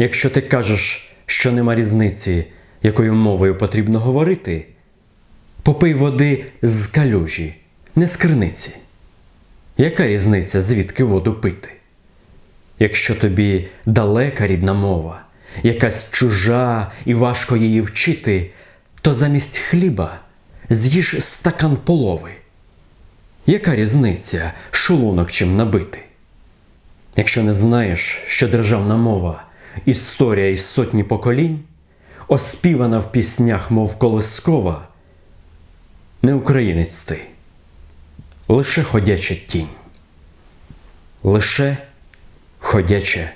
Якщо ти кажеш, що нема різниці, якою мовою потрібно говорити, попий води з калюжі, не з криниці. Яка різниця, звідки воду пити? Якщо тобі далека рідна мова, якась чужа і важко її вчити, то замість хліба з'їж стакан полови. Яка різниця, шолунок чим набити? Якщо не знаєш, що державна мова історія із сотні поколінь, оспівана в піснях, мов колискова, не українець ти, лише ходяча тінь, лише ходяче